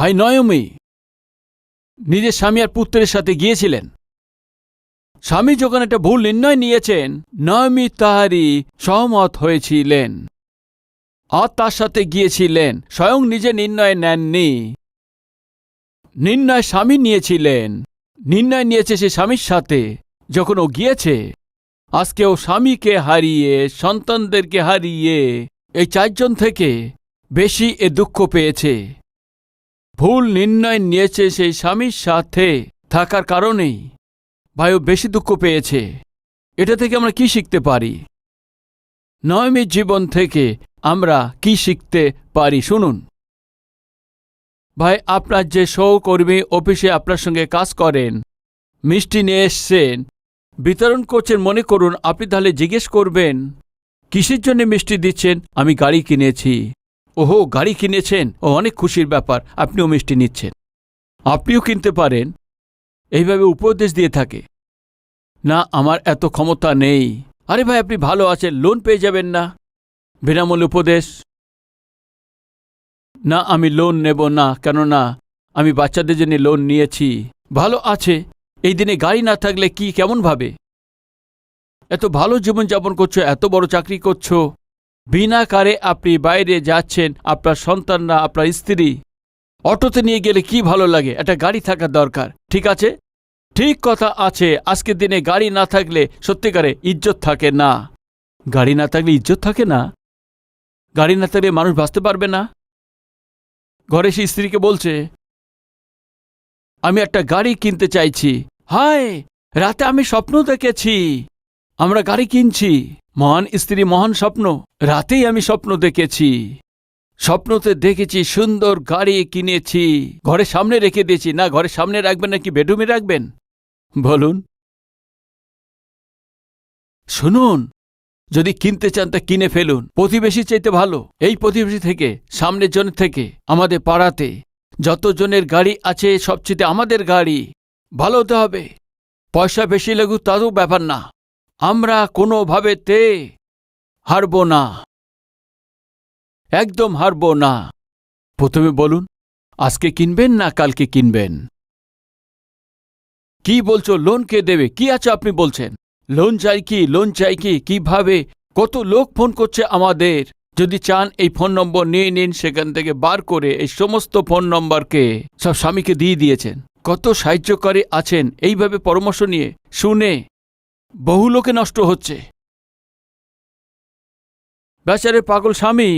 ভাই নয়মি, নিজের স্বামী আর পুত্রের সাথে গিয়েছিলেন। স্বামী যখন একটা ভুল নির্ণয় নিয়েছেন, নয়মি তাহারই সহমত হয়েছিলেন আর তার সাথে গিয়েছিলেন, স্বয়ং নিজে নির্ণয় নেননি। নির্ণয় স্বামী নিয়েছিলেন। নির্ণয় নিয়েছে সে স্বামীর সাথে। যখন ও গিয়েছে, আজকে ও স্বামীকে হারিয়ে, সন্তানদেরকে হারিয়ে, এই চারজন থেকে বেশি এ দুঃখ পেয়েছে। ভুল নির্ণয় নিয়েছে সেই স্বামীর সাথে থাকার কারণেই। ভাইও বেশি দুঃখ পেয়েছে। এটা থেকে আমরা কি শিখতে পারি? নয়মির জীবন থেকে আমরা কি শিখতে পারি, শুনুন। ভাই, আপনার যে সহকর্মী অফিসে আপনার সঙ্গে কাজ করেন, মিষ্টি নিয়ে এসছেন, বিতরণ করছেন মনে করুন, আপনি তাহলে জিজ্ঞেস করবেন, কিসের জন্য মিষ্টি দিচ্ছেন? আমি গাড়ি কিনেছি। ওহো, গাড়ি কিনেছেন? ও, অনেক খুশির ব্যাপার, আপনিও মিষ্টি নিচ্ছেন। আপনিও কিনতে পারেন। এইভাবে উপদেশ দিয়ে থাকে। না, আমার এত ক্ষমতা নেই। আরে ভাই, আপনি ভালো আছেন, লোন পেয়ে যাবেন না। বিনামূল্য উপদেশ। না, আমি লোন নেব না, কেননা আমি বাচ্চাদের জন্য লোন নিয়েছি। ভালো আছে। এই দিনে গাড়ি না থাকলে কি, কেমন ভাবে? এত ভালো জীবনযাপন করছ, এত বড় চাকরি করছ। বিনা কারে আপনি বাইরে যাচ্ছেন, আপনার সন্তানরা আপনার স্ত্রী। অটোতে নিয়ে গেলে কি ভালো লাগে? একটা গাড়ি থাকা দরকার। ঠিক আছে? ঠিক কথা আছে। আজকের দিনে গাড়ি না থাকলে সত্যিকারে ইজ্জত থাকে না। গাড়ি না থাকলে ইজ্জত থাকে না? গাড়ি না থাকলে মানুষ বাঁচতে পারবে না? ঘরে সে স্ত্রীকে বলছে, আমি একটা গাড়ি কিনতে চাইছি। হায়! রাতে আমি স্বপ্ন দেখেছি। আমরা গাড়ি কিনছি। মহান স্ত্রী, মহান স্বপ্ন। রাতেই আমি স্বপ্ন দেখেছি। স্বপ্নতে দেখেছি সুন্দর গাড়ি কিনেছি। ঘরে সামনে রেখে দিয়েছি। না, ঘরের সামনে রাখবেন নাকি বেডরুমে রাখবেন? বলুন। শুনুন, যদি কিনতে চান তা কিনে ফেলুন। প্রতিবেশী চাইতে ভালো। এই প্রতিবেশী থেকে, সামনের জনের থেকে, আমাদের পাড়াতে। যতজনের গাড়ি আছে, সবচেয়ে আমাদের গাড়ি। ভালো হতে হবে। পয়সা বেশি লাগুক, তারও ব্যাপার না। আমরা কোনোভাবেতে হারব না। একদম হারব না। প্রথমে বলুন, আজকে কিনবেন না কালকে কিনবেন? কি বলছো? লোন কে দেবে? কি আছে আপনি বলছেন? লোন চাই কি? লোন চাই কি? কীভাবে? কত লোক ফোন করছে আমাদের? যদি চান এই ফোন নম্বর নিয়ে নিন, সেখান থেকে বার করে এই সমস্ত ফোন নম্বরকে সব স্বামীকে দিয়ে দিয়েছেন। কত সাহায্যকারী আছেন? এইভাবে পরামর্শ নিয়ে শুনে বহু লোকে নষ্ট হচ্ছে। বেচারে পাগল স্বামী,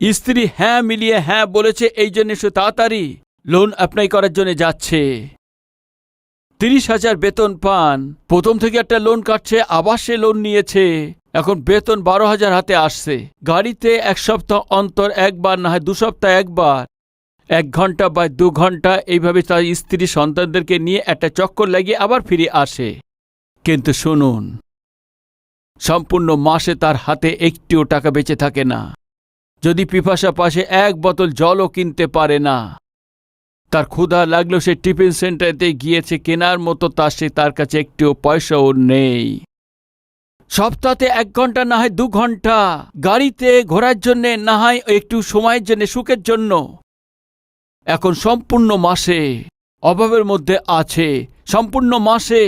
স্ত্রী হ্যাঁ মিলিয়ে হ্যাঁ বলেছে, এই জন্য সে তাড়াতাড়ি লোন অ্যাপ্লাই করার জন্য যাচ্ছে। তিরিশ হাজার বেতন পান, প্রথম থেকে একটা লোন কাটছে, আবার সে লোন নিয়েছে। এখন বেতন বারো হাজার হাতে আসছে। গাড়িতে এক সপ্তাহ অন্তর একবার, না হয় দু সপ্তাহ একবার। এক ঘণ্টা বা দু ঘণ্টা, এইভাবে তার স্ত্রী সন্তানদেরকে নিয়ে একটা চক্কর লাগিয়ে আবার ফিরে আসে। কিন্তু শুনুন, সম্পূর্ণ মাসে তার হাতে একটিও টাকা বেঁচে থাকে না। যদি পিপাসা পাশে এক বোতল জলও কিনতে পারে না, তার ক্ষুধা লাগলেও সে টিফিন সেন্টারেতে গিয়েছে কেনার মতো তার সে তার কাছে একটিও পয়সাও নেই। সপ্তাহে এক ঘণ্টা না হয় দু ঘণ্টা, গাড়িতে ঘোরার জন্যে না হয় একটু সময়ের জন্য, সুখের জন্য। এখন সম্পূর্ণ মাসে, অভাবের মধ্যে আছে, সম্পূর্ণ মাসে।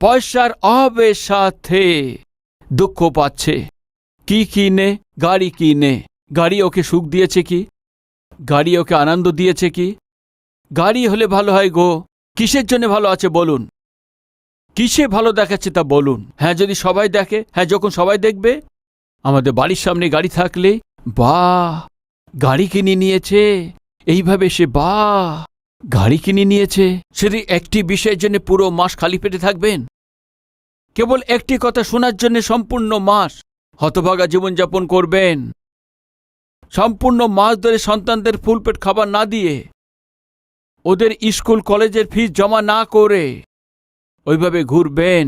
পয়সার অভাবের সাথে দুঃখ পাচ্ছে। কি কিনে? গাড়ি কিনে। গাড়ি ওকে সুখ দিয়েছে কি? গাড়ি ওকে আনন্দ দিয়েছে কি? গাড়ি হলে ভালো হয় গো। কিসের জন্য ভালো আছে বলুন? কিসে ভালো দেখাচ্ছে তা বলুন। হ্যাঁ যদি সবাই দেখে হ্যাঁ যখন সবাই দেখবে, আমাদের বাড়ির সামনে গাড়ি থাকলে, বাহ! গাড়ি কিনে নিয়েছে। এইভাবে সে, বাহ! গাড়ি কিনে নিয়েছে? সেটি একটি বিষয়ের জন্য পুরো মাস খালি পেটে থাকবেন? কেবল একটি কথা শোনার জন্য সম্পূর্ণ মাস হতভাগা জীবনযাপন করবেন। সম্পূর্ণ মাস ধরে সন্তানদের ফুল পেট খাবার না দিয়ে ওদের স্কুল কলেজের ফিস জমা না করে ওইভাবে ঘুরবেন।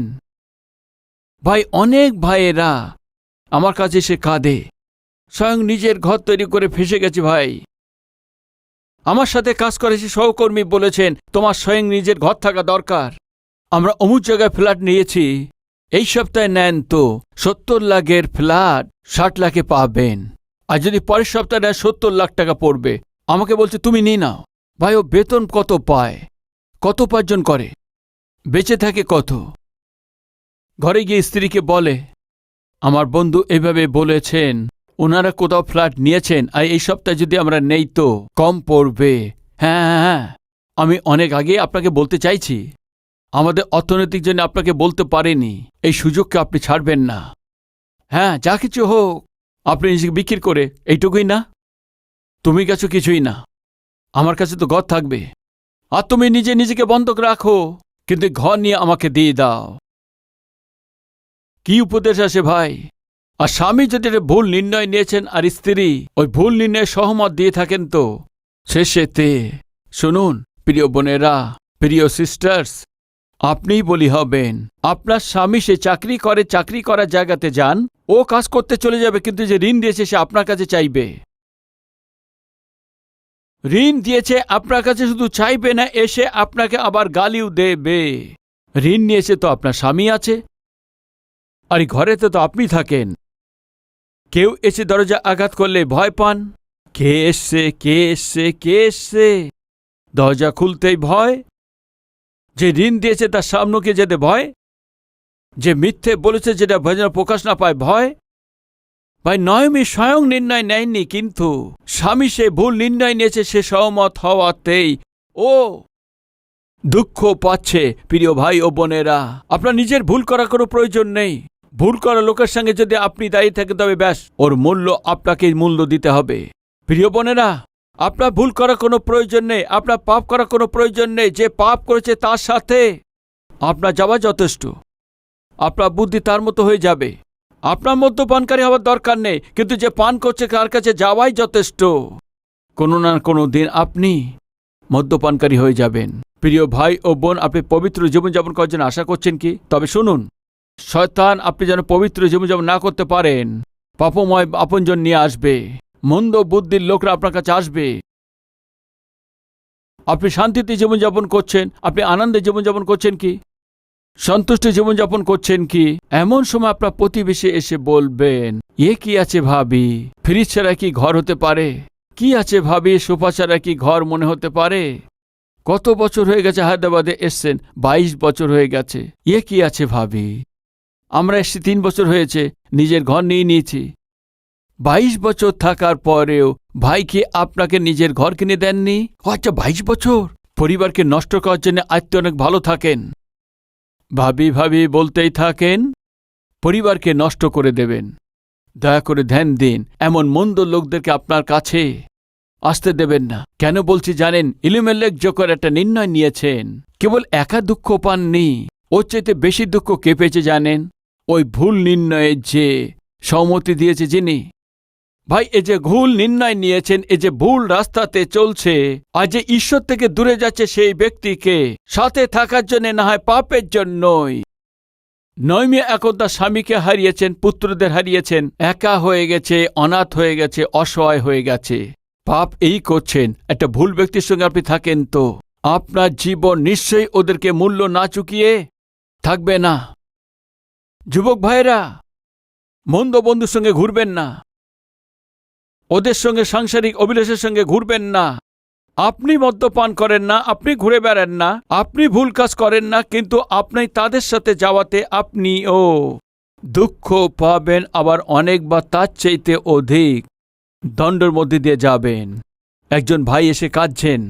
ভাই, অনেক ভাইয়েরা আমার কাছে সে কাঁদে। স্বয়ং নিজের ঘর তৈরি করে ফেসে গেছে ভাই। আমার সাথে কাজ করেছে সহকর্মী বলেছেন, তোমার স্বয়ং নিজের ঘর থাকা দরকার। আমরা অমুক জায়গায় ফ্ল্যাট নিয়েছি। এই সপ্তাহে নেন তো, সত্তর লাখের ফ্ল্যাট ষাট লাখে পাবেন। আর যদি পরের সপ্তাহে নেন, সত্তর লাখ টাকা পড়বে। আমাকে বলছে, তুমি নিয়ে নাও। ভাই, ও বেতন কত পায়? কত উপার্জন করে? বেঁচে থাকে কত? ঘরে গিয়ে স্ত্রীকে বলে, আমার বন্ধু এভাবে বলেছেন ওনারা কোথাও ফ্ল্যাট নিয়েছেন, আর এই সপ্তাহে যদি আমরা নেই তো কম পড়বে। হ্যাঁ হ্যাঁ হ্যাঁ আমি অনেক আগে আপনাকে বলতে চাইছি। আমাদের অর্থনৈতিক জন্য আপনাকে বলতে পারেনি, এই সুযোগকে আপনি ছাড়বেন না। হ্যাঁ যা কিছু হোক, আপনি নিজেকে বিক্রি করে, এইটুকুই না? তুমি গেছো কিছুই না। আমার কাছে তো ঘর থাকবে। আর তুমি নিজে নিজেকে বন্ধক রাখো, কিন্তু ঘর নিয়ে আমাকে দিয়ে দাও। কি উপদেশ আছে ভাই? আর স্বামী যদি ভুল নির্ণয় নিয়েছেন আর স্ত্রী ওই ভুল নির্ণয়ে সহমত দিয়ে থাকেন তো? শেষেতে, শুনুন, প্রিয় বোনেরা, প্রিয় সিস্টার্স আপনিই বলি হবেন, আপনার স্বামী সে চাকরি করে, চাকরি করার জায়গাতে যান, ও কাজ করতে চলে যাবে, কিন্তু যে ঋণ দিয়েছে সে আপনার কাছে চাইবে। ঋণ দিয়েছে, আপনার কাছে শুধু চাইবে না, এসে আপনাকে আবার গালিও দেবে। ঋণ নিয়েছে তো আপনার স্বামী আছে, আর ঘরেতে তো আপনি থাকেন কেউ এসে দরজা আঘাত করলে ভয় পান? কে এসছে কে এসছে কে এসছে? দরজা খুলতেই ভয়? যে ঋণ দিয়েছে তার সামনেকে যেতে ভয়? যে মিথ্যে বলেছে যেটা ভজন প্রকাশ না পায় ভয়? ভাই, নয়মি স্বয়ং নির্ণয় নেয়নি, কিন্তু স্বামী সে ভুল নির্ণয় নিয়েছে, সে সহমত হওয়াতেই। ও, দুঃখ পাচ্ছে, প্রিয় ভাই ও বোনেরা। আপনার নিজের ভুল করার কোনো প্রয়োজন নেই। ভুল করা লোকের সঙ্গে যদি আপনি দায়ী থাকেন, তবে ব্যাস, ওর মূল্য আপনাকে মূল্য দিতে হবে। প্রিয় বোনেরা, আপনার ভুল করার কোনো প্রয়োজন নেই, আপনার পাপ করার কোনো প্রয়োজন নেই, যে পাপ করেছে তার সাথে আপনার যাওয়া যথেষ্ট। আপনার বুদ্ধি তার মতো হয়ে যাবে। আপনার মদ্যপানকারী হওয়ার দরকার নেই, কিন্তু যে পান করছে কার কাছে যাওয়াই যথেষ্ট। কোনো না কোনো দিন আপনি মদ্যপানকারী হয়ে যাবেন। প্রিয় ভাই ও বোন, আপনি পবিত্র জীবনযাপন করার জন্য আশা করছেন কি? তবে শুনুন শয়তান আপনি যেন পবিত্র জীবনযাপন না করতে পারেন। পাপময় আপনজন নিয়ে আসবে। মন্দ বুদ্ধির লোকরা আপনার কাছে আসবে। আপনি শান্তিতে জীবনযাপন করছেন, আপনি আনন্দে জীবনযাপন করছেন কি? সন্তুষ্ট জীবনযাপন করছেন কি? এমন সময় আপনার প্রতিবেশী এসে বলবেন, এ কি আছে ভাবি? ফ্রিজ ছাড়া কি ঘর হতে পারে? কি আছে ভাবি? সোফা ছাড়া কি ঘর মনে হতে পারে? কত বছর হয়ে গেছে হায়দ্রাবাদে এসছেন, বাইশ বছর হয়ে গেছে। এ কি আছে ভাবি? আমরা এসে তিন বছর হয়েছে, নিজের ঘর নিয়ে নিয়েছি। বাইশ বছর থাকার পরেও ভাই কি আপনাকে নিজের ঘর কিনে দেননি? আচ্ছা বাইশ বছর? পরিবারকে নষ্ট করার জন্য আত্ম অনেক ভালো থাকেন। ভাবি ভাবি বলতেই থাকেন, পরিবারকে নষ্ট করে দেবেন। দয়া করে ধ্যান দিন, এমন মন্দ লোকদেরকে আপনার কাছে আসতে দেবেন না। কেন বলছি জানেন ইলুমেল্লেক জোকর একটা নির্ণয় নিয়েছেন। কেবল একা দুঃখ পাননি, ওর চাইতে বেশি দুঃখ কে পেয়েছে জানেন? ওই ভুল নির্ণয়ে যে সম্মতি দিয়েছে যিনি। ভাই, এ যে ভুল নির্ণয় নিয়েছেন, এ যে ভুল রাস্তাতে চলছে, আর যে ঈশ্বর থেকে দূরে যাচ্ছে সেই ব্যক্তিকে সাথে থাকার জন্য না হয় পাপের জন্যই। নৈমে এখন তার স্বামীকে হারিয়েছেন, পুত্রদের হারিয়েছেন, একা হয়ে গেছে, অনাথ হয়ে গেছে, অসহায় হয়ে গেছে। পাপ এই করছেন, একটা ভুল ব্যক্তির সঙ্গে আপনি থাকেন তো। আপনার জীবন নিশ্চয়ই ওদেরকে মূল্য না চুকিয়ে থাকবে না। যুবক ভাইরা মন্দ বন্ধুর সঙ্গে ঘুরবেন না। ওদের সঙ্গে সাংসারিক অভিলাষের সঙ্গে ঘুরবেন না। আপনি মদ্যপান করেন না, আপনি ঘুরে বেড়ান না, আপনি ভুল কাজ করেন না, কিন্তু আপনি তাদের সাথে যাওয়াতে আপনিও দুঃখ পাবেন, আবার অনেকবার তার চাইতে অধিক দণ্ডর মধ্যে দিয়ে যাবেন। একজন ভাই এসে কাঁদছেন,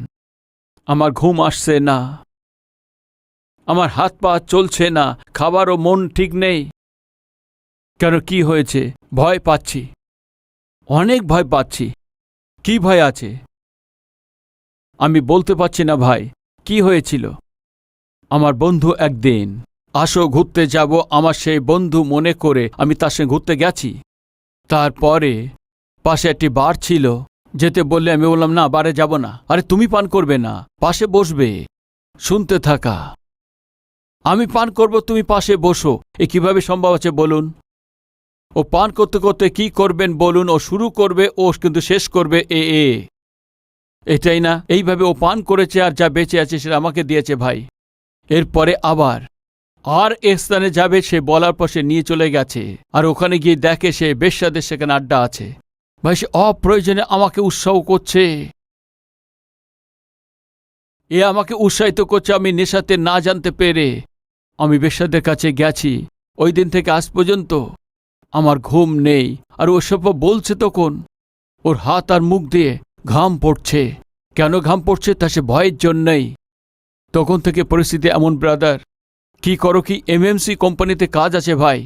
আমার ঘুম আসছে না। আমার হাত পা চলছে না, খাবারও মন ঠিক নেই। কেন কি হয়েছে? ভয় পাচ্ছি। অনেক ভয় পাচ্ছি। কি ভয় আছে? আমি বলতে পারছি না ভাই, কি হয়েছিল? আমার বন্ধু একদিন, আসো ঘুরতে যাব আমার সেই বন্ধু মনে করে আমি তার সঙ্গে ঘুরতে গেছি। তারপরে পাশে একটি বার ছিল, যেতে বললে আমি বললাম, না, বারে যাব না। আরে, তুমি পান করবে না, পাশে বসবে, শুনতে থাকা। আমি পান করব, তুমি পাশে বসো। এ কীভাবে সম্ভব আছে বলুন? ও পান করতে করতে কি করবেন বলুন, ও শুরু করবে, ও কিন্তু শেষ করবে, এ এ। এটাই না, এইভাবে ও পান করেছে আর যা বেঁচে আছে সেটা আমাকে দিয়েছে ভাই। এরপরে আবার, আর এ স্থানে যাবে, সে বলার পর সে নিয়ে চলে গেছে। আর ওখানে গিয়ে দেখে সে বেশ্যাদের সেখানে আড্ডা আছে। ভাই, সে অপ্রয়োজনে আমাকে উৎসাহ করছে। এ আমাকে উৎসাহিত করছে, আমি নেশাতে না জানতে পেরে। আমি বেশ্যাদের কাছে গেছি। ওই দিন থেকে আজ পর্যন্ত আমার ঘুম নেই, আর ওসব বলছে তখন। ওর হাত আর মুখ দিয়ে ঘাম পড়ছে। কেন ঘাম পড়ছে তা সে ভয়ের জন্যই। তখন থেকে পরিস্থিতি এমন, ব্রাদার। কি করো কি এমএমসি কোম্পানিতে কাজ আছে ভাই।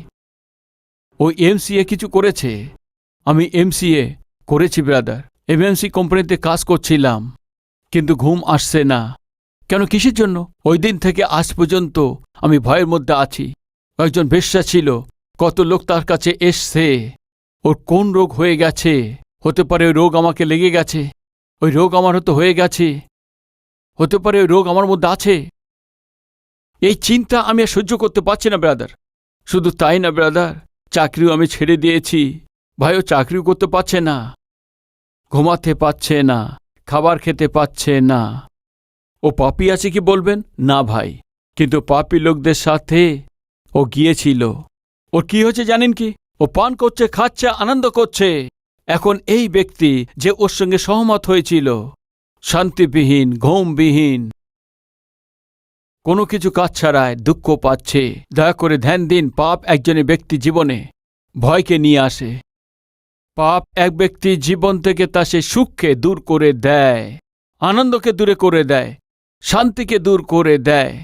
ওই এমসিএ কিছু করেছে। আমি এমসিএ করেছি, ব্রাদার। এমএমসি কোম্পানিতে কাজ করছিলাম। কিন্তু ঘুম আসছে না। কেন কিসের জন্য? ওই দিন থেকে আজ পর্যন্ত আমি ভয়ের মধ্যে আছি। কয়েকজন বেশ্যা ছিল। কত লোক তার কাছে এসছে। ওর কোন রোগ হয়ে গেছে? হতে পারে ওই রোগ আমাকে লেগে গেছে। ওই রোগ আমার হয়তো হয়ে গেছে। হতে পারে ওই রোগ আমার মধ্যে আছে। এই চিন্তা আমি আর সহ্য করতে পারছি না ব্রাদার শুধু তাই না ব্রাদার চাকরিও আমি ছেড়ে দিয়েছি। ভাইও চাকরিও করতে পারছে না। ঘুমাতে পাচ্ছে না। খাবার খেতে পাচ্ছে না। ও পাপি আছে কি বলবেন? না, ভাই। কিন্তু পাপি লোকদের সাথে ও গিয়েছিল। ওর কি হয়েছে জানেন কি? ও পান করছে, খাচ্ছে, আনন্দ করছে। এখন এই ব্যক্তি যে ওর সঙ্গে সহমত হয়েছিল, শান্তিবিহীন, ঘুমবিহীন, কোনো কিছু কাজ ছাড়ায় দুঃখ পাচ্ছে। দয়া করে ধ্যান দিন, পাপ একজনের ব্যক্তি জীবনে ভয়কে নিয়ে আসে। পাপ এক ব্যক্তি জীবন থেকে তা সে সুখকে দূর করে দেয়, আনন্দকে দূরে করে দেয়, শান্তিকে দূর করে দেয়।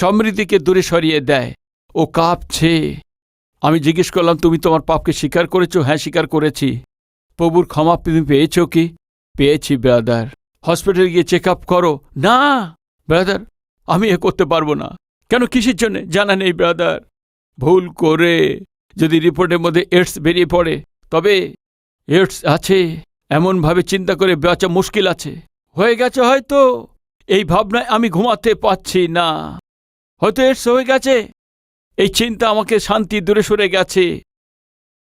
সমৃদ্ধিকে দূরে সরিয়ে দেয়। ও কাঁপছে। আমি জিজ্ঞেস করলাম, তুমি তোমার পাপকে স্বীকার করেছ? হ্যাঁ স্বীকার করেছি। প্রভুর ক্ষমা তুমি পেয়েছ কি? পেয়েছি, ব্রাদার। হসপিটালে গিয়ে চেক আপ করো? না, ব্রাদার, আমি এ করতে পারব না। কেন, কিসের জন্য? জানা নেই, ব্রাদার। ভুল করে যদি রিপোর্টের মধ্যে এডস বেরিয়ে পড়ে, তবে এডস আছে। এমনভাবে চিন্তা করে বাঁচা মুশকিল আছে। হয়ে গেছে হয়তো। এই ভাবনায় আমি ঘুমাতে পাচ্ছি না। হয়তো এডস হয়ে গেছে। এই চিন্তা আমাকে শান্তি দূরে সরে গেছে।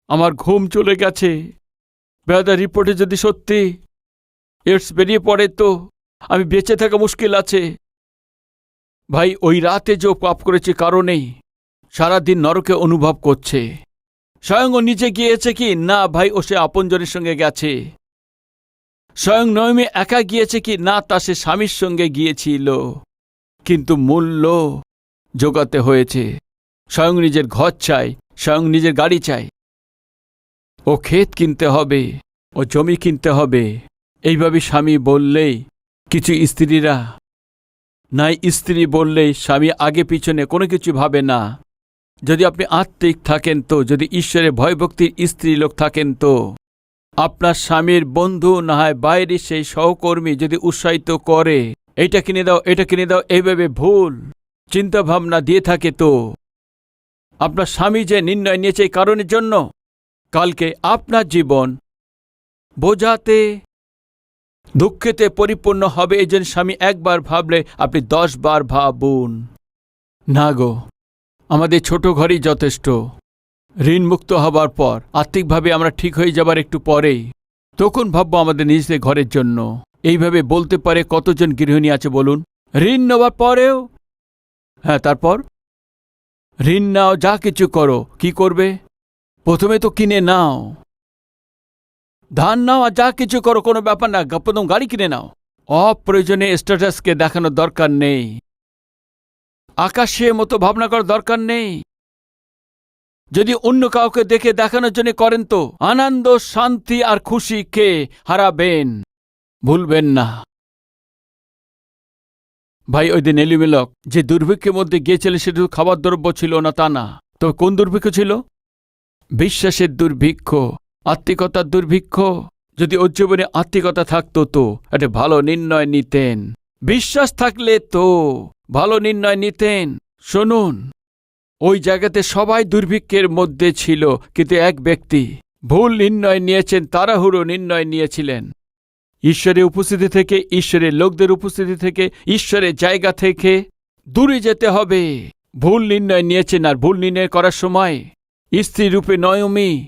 আমার ঘুম চলে গেছে। ব্রাদার রিপোর্টে যদি সত্যি এডস বেরিয়ে পড়ে তো আমি বেঁচে থাকা মুশকিল আছে। ভাই, ওই রাতে যে পাপ করেছে কারণেই সারাদিন নরকে অনুভব করছে। স্বয়ং ও নিচে গিয়েছে কি? না ভাই, ও সে আপনজনের সঙ্গে গেছে। স্বয়ং নয়মে একা গিয়েছে কি? না, তা সে স্বামীর সঙ্গে গিয়েছিল। কিন্তু মূল্য জোগাতে হয়েছে। স্বয়ং নিজের ঘর চাই, স্বয়ং নিজের গাড়ি চাই। ও ক্ষেত কিনতে হবে, ও জমি কিনতে হবে। এইভাবে স্বামী বললেই কিছু স্ত্রীরা, নাই স্ত্রী বললেই স্বামী আগে পিছনে কোনো কিছু ভাবে না। যদি আপনি আত্মিক থাকেন তো, যদি ঈশ্বরের ভয়ভক্তির স্ত্রী লোক থাকেন তো, আপনার স্বামীর বন্ধু না হয় বাইরে সেই সহকর্মী যদি উৎসাহিত করে, এইটা কিনে দাও, এটা কিনে দাও, এইভাবে ভুল। চিন্তা ভাবনা দিয়ে থাকে তো। আপনার স্বামী যে নির্ণয় নিয়েছে এই কারণের জন্য, কালকে আপনার জীবন বোঝাতে দুঃখেতে পরিপূর্ণ হবে এই জন্য স্বামী একবার ভাবলে আপনি দশ বার ভাবুন। না গো, আমাদের ছোট ঘরই যথেষ্ট। ঋণমুক্ত হবার পর, আর্থিকভাবে আমরা ঠিক হয়ে যাবার একটু পরেই। তখন ভাববো আমাদের নিজেদের ঘরের জন্য। এইভাবে বলতে পারে কতজন গৃহিণী আছে বলুন। ঋণ নেওয়ার পরেও হ্যাঁ তারপর? ঋণ নাও, যা কিছু করো। কি করবে? প্রথমে তো কিনে নাও। ধান নাও আর যা কিছু করো, কোনো ব্যাপার না। প্রথম গাড়ি কিনে নাও। অপ্রয়োজনে স্ট্যাটাসকে দেখানোর দরকার নেই। আকাশে মতো ভাবনা করার দরকার নেই। যদি অন্য কাউকে দেখে দেখানোর জন্য করেন তো, আনন্দ, শান্তি আর খুশি কে হারাবেন? ভুলবেন না। ভাই, ওই দিন এলিমেলক যে দুর্ভিক্ষের মধ্যে গিয়েছিলেন সেটা শুধু খাবার দ্রব্য ছিল না তা না। তবে কোন দুর্ভিক্ষ ছিল? বিশ্বাসের দুর্ভিক্ষ আত্মিকতার দুর্ভিক্ষ। যদি ওর জীবনে আত্মিকতা থাকতো তো একটা ভালো নির্ণয় নিতেন। বিশ্বাস থাকলে তো, ভালো নির্ণয় নিতেন। শুনুন, ওই জায়গাতে সবাই দুর্ভিক্ষের মধ্যে ছিল, কিন্তু এক ব্যক্তি ভুল নির্ণয় নিয়েছেন, তাড়াহুড়ো নির্ণয় নিয়েছিলেন। ঈশ্বরের উপস্থিতি থেকে, ঈশ্বরের লোকদের উপস্থিতি থেকে, ঈশ্বরের জায়গা থেকে দূরে যেতে হবে। ভুল নির্ণয় নিয়েছেন আর ভুল নির্ণয় করার সময় স্ত্রী রূপে নয়মি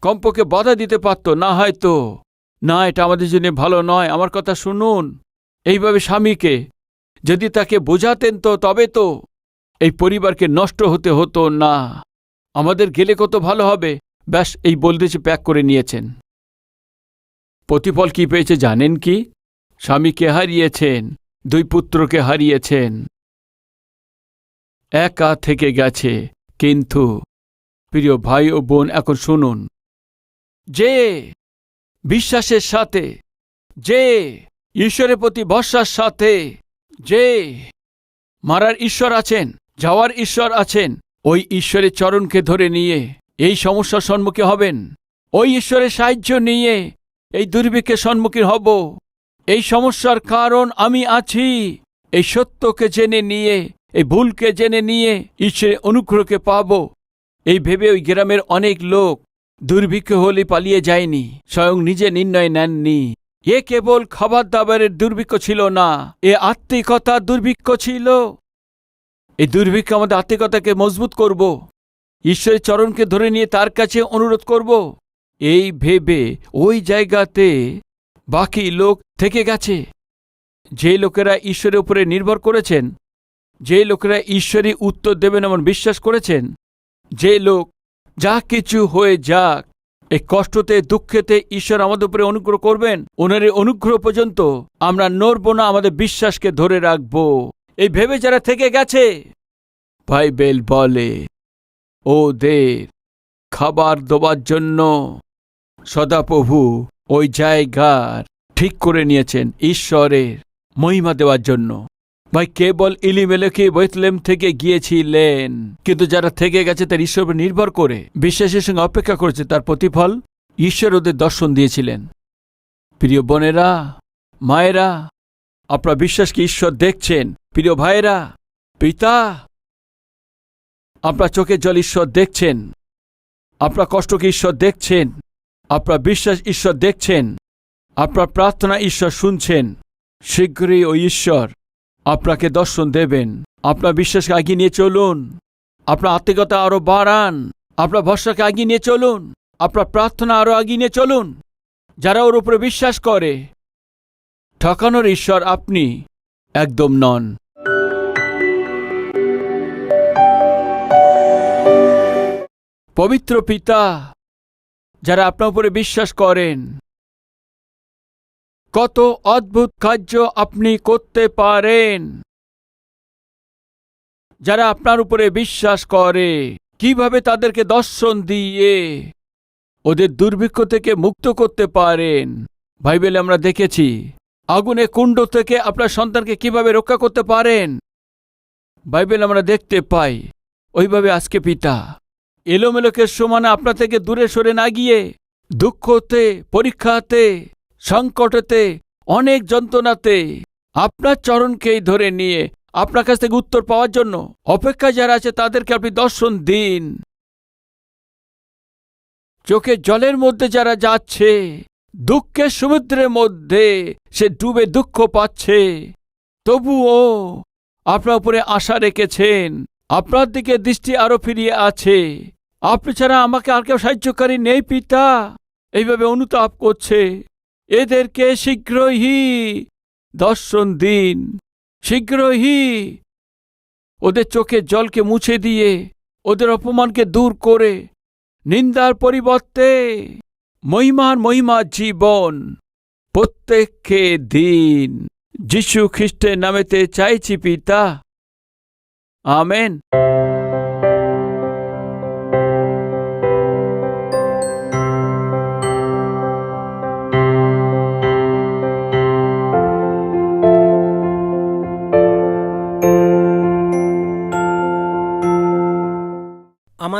কম্পকে বাধা দিতে পারত, না হয়তো। না, এটা আমাদের জন্য ভালো নয়, আমার কথা শুনুন। এইভাবে স্বামীকে যদি তাকে বোঝাতেন তো, তবে তো এই পরিবারকে নষ্ট হতে হতো না। আমাদের গেলে কত ভালো হবে। ব্যাস, এই বলতেছে প্যাক করে নিয়েছেন। প্রতিফল কি পেয়েছে জানেন কি? স্বামীকে হারিয়েছেন, দুই পুত্রকে হারিয়েছেন। একা থেকে গেছে, কিন্তু প্রিয় ভাই ও বোন, এখন শুনুন। যে বিশ্বাসের সাথে, যে ঈশ্বরের প্রতি ভরসার সাথে, যে মারার ঈশ্বর আছেন, যাওয়ার ঈশ্বর আছেন, ওই ঈশ্বরের চরণকে ধরে নিয়ে এই সমস্যার সম্মুখীন হবেন। ওই ঈশ্বরের সাহায্য নিয়ে এই দুর্ভিক্ষের সম্মুখীন হব। এই সমস্যার কারণ আমি আছি। এই সত্যকে জেনে নিয়ে, এই ভুলকে জেনে নিয়ে ঈশ্বরের অনুগ্রহকে পাব। এই ভেবে ওই গ্রামের অনেক লোক দুর্ভিক্ষ হলে পালিয়ে যায়নি, স্বয়ং নিজে নির্ণয় নেননি। এ কেবল খাবার দাবারের দুর্ভিক্ষ ছিল না, এ আত্মিকতা দুর্ভিক্ষ ছিল। এই দুর্ভিক্ষ আমাদের আত্মিকতাকে মজবুত করব। ঈশ্বরের চরণকে ধরে নিয়ে তার কাছে অনুরোধ করব। এই ভেবে ওই জায়গাতে বাকি লোক থেকে গেছে। যে লোকেরা ঈশ্বরের উপরে নির্ভর করেছেন, যে লোকেরা ঈশ্বরই উত্তর দেবেন এমন বিশ্বাস করেছেন, যে লোক যা কিছু হয়ে যাক, এই কষ্টতে, দুঃখেতে ঈশ্বর আমাদের উপরে অনুগ্রহ করবেন ওনার অনুগ্রহ পর্যন্ত আমরা নড়ব না, আমাদের বিশ্বাসকে ধরে রাখব। এই ভেবে যারা থেকে গেছে, বাইবেল বলে, ওদের খাবার দেওয়ার জন্য। সদাপ্রভু ওই জায়গার ঠিক করে নিয়েছেন ঈশ্বরের মহিমা দেওয়ার জন্য। ভাই, কেবল ইলিমেলেকে বৈতলেম থেকে গিয়েছিলেন, কিন্তু যারা থেকে গেছে তার ঈশ্বর নির্ভর করে, বিশ্বাসের সঙ্গে অপেক্ষা করেছে, তার প্রতিফল ঈশ্বর ওদের দর্শন দিয়েছিলেন। প্রিয় বোনেরা, মায়েরা, আপনার বিশ্বাসকে ঈশ্বর দেখছেন? প্রিয় ভাইয়েরা, পিতা, আপনার চোখের জল ঈশ্বর দেখছেন? আপনার কষ্টকে ঈশ্বর দেখছেন? আপনার বিশ্বাস ঈশ্বর দেখছেন? আপনার প্রার্থনা ঈশ্বর শুনছেন? শীঘ্রই ওই ঈশ্বর আপনাকে দর্শন দেবেন। আপনার বিশ্বাসকে এগিয়ে নিয়ে চলুন। আপনার আত্মিকতা আরও বাড়ান। আপনার ভরসাকে এগিয়ে নিয়ে চলুন। আপনার প্রার্থনা আরও এগিয়ে নিয়ে চলুন। যারা ওর উপরে বিশ্বাস করে, ঠকানোর ঈশ্বর আপনি একদম নন। পবিত্র পিতা, যারা আপনার উপরে বিশ্বাস করেন। কত অদ্ভুত কার্য আপনি করতে পারেন। যারা আপনার উপরে বিশ্বাস করে, কীভাবে তাদেরকে দর্শন দিয়ে ওদের দুর্ভিক্ষ থেকে মুক্ত করতে পারেন। বাইবেলে আমরা দেখেছি আগুনে কুণ্ড থেকে আপনার সন্তানকে কীভাবে রক্ষা করতে পারেন। বাইবেল আমরা দেখতে পাই, ওইভাবে আজকে পিতা। এলোমেলোকের সমানে আপনার থেকে দূরে সরে না গিয়ে, দুঃখতে, পরীক্ষাতে, সংকটেতে, অনেক যন্ত্রণাতে আপনার চরণকেই ধরে নিয়ে আপনার কাছ থেকে উত্তর পাওয়ার জন্য অপেক্ষা যারা আছে তাদেরকে আপনি দর্শন দিন। চোখে জলের মধ্যে যারা যাচ্ছে, দুঃখের সমুদ্রের মধ্যে সে ডুবে দুঃখ পাচ্ছে। তবুও আপনার উপরে আশা রেখেছেন, আপনার দিকে দৃষ্টি আরও ফিরিয়ে আছে। আপনি ছাড়া আমাকে আর কেউ সাহায্যকারী নেই, পিতা। এইভাবে অনুতাপ করছে। এদেরকে শীঘ্রই দর্শন দিন। শীঘ্রই ওদের চোখে জলকে মুছে দিয়ে, ওদের অপমানকে দূর করে, নিন্দার পরিবর্তে মহিমার মহিমা জীবন প্রত্যেককে দিন। যিশু খ্রিস্টের নামেতে চাইছি, পিতা। আমেন।